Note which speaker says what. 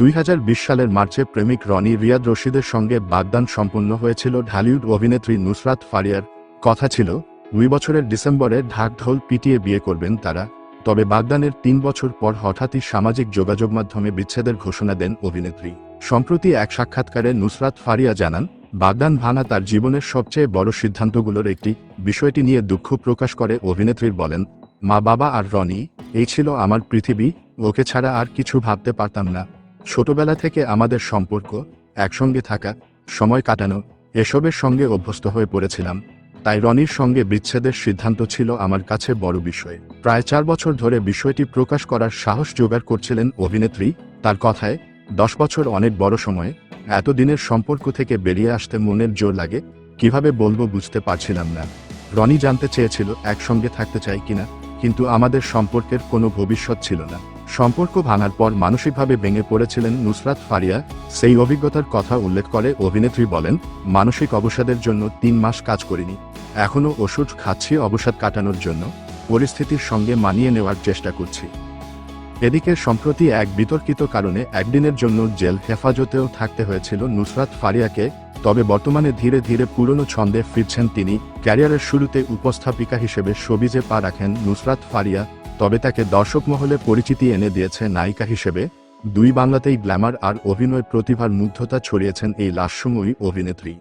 Speaker 1: দুই হাজার বিশ সালের মার্চে প্রেমিক রনি রিয়াদ রশিদের সঙ্গে বাগদান সম্পন্ন হয়েছিল ঢালিউড অভিনেত্রী নুসরাত ফারিয়ার। কথা ছিল, দুই বছরের ডিসেম্বরে ঢাকঢোল পিটিয়ে বিয়ে করবেন তারা, তবে বাগদানের তিন বছর পর হঠাৎই সামাজিক যোগাযোগ মাধ্যমে বিচ্ছেদের ঘোষণা দেন অভিনেত্রী। সম্প্রতি এক সাক্ষাৎকারে নুসরাত ফারিয়া জানান, বাগদান ভাঙা তার জীবনের সবচেয়ে বড় সিদ্ধান্তগুলোর একটি বিষয়টি নিয়ে দুঃখ প্রকাশ করে অভিনেত্রীর বলেন, মা বাবা আর রনি, এই ছিল আমার পৃথিবী, ওকে ছাড়া আর কিছু ভাবতে পারতাম না। ছোটবেলা থেকে আমাদের সম্পর্ক, একসঙ্গে থাকা, সময় কাটানো, এসবের সঙ্গে অভ্যস্ত হয়ে পড়েছিলাম। তাই রনির সঙ্গে বিচ্ছেদের সিদ্ধান্ত ছিল আমার কাছে বড় বিষয়। প্রায় চার বছর ধরে বিষয়টি প্রকাশ করার সাহস জোগাড় করছিলেন অভিনেত্রী। তার কথায়, দশ বছর অনেক বড় সময়, এতদিনের সম্পর্ক থেকে বেরিয়ে আসতে মনের জোর লাগে, কীভাবে বলব বুঝতে পারছিলাম না। রনি জানতে চেয়েছিল একসঙ্গে থাকতে চাই কিনা, কিন্তু আমাদের সম্পর্কের কোনো ভবিষ্যৎ ছিল না। সম্পর্ক ভাঙার পর মানসিকভাবে ভেঙে পড়েছিলেন নুসরাত ফারিয়া। সেই অভিজ্ঞতার কথা উল্লেখ করে অভিনেত্রী বলেন, মানসিক অবসাদের জন্য তিন মাস কাজ করিনি। এখনও ওষুধ খাচ্ছি, অবসাদ কাটানোর জন্য। পরিস্থিতির সঙ্গে মানিয়ে নেওয়ার চেষ্টা করছি। এদিকে সম্প্রতি এক বিতর্কিত কারণে একদিনের জন্য জেল হেফাজতেও থাকতে হয়েছিল নুসরাত ফারিয়াকে, তবে বর্তমানে ধীরে ধীরে পুরনো ছন্দে ফিরছেন তিনি। ক্যারিয়ারের শুরুতে উপস্থাপিকা হিসেবে সবিজে পা রাখেন নুসরাত ফারিয়া। তবে তাকে দর্শক মহলে পরিচিতি এনে দিয়েছে নায়িকা হিসেবে। দুই বাংলাতেই গ্ল্যামার আর অভিনয় প্রতিভার মুগ্ধতা ছড়িয়েছেন এই লাস্যময়ী অভিনেত্রী।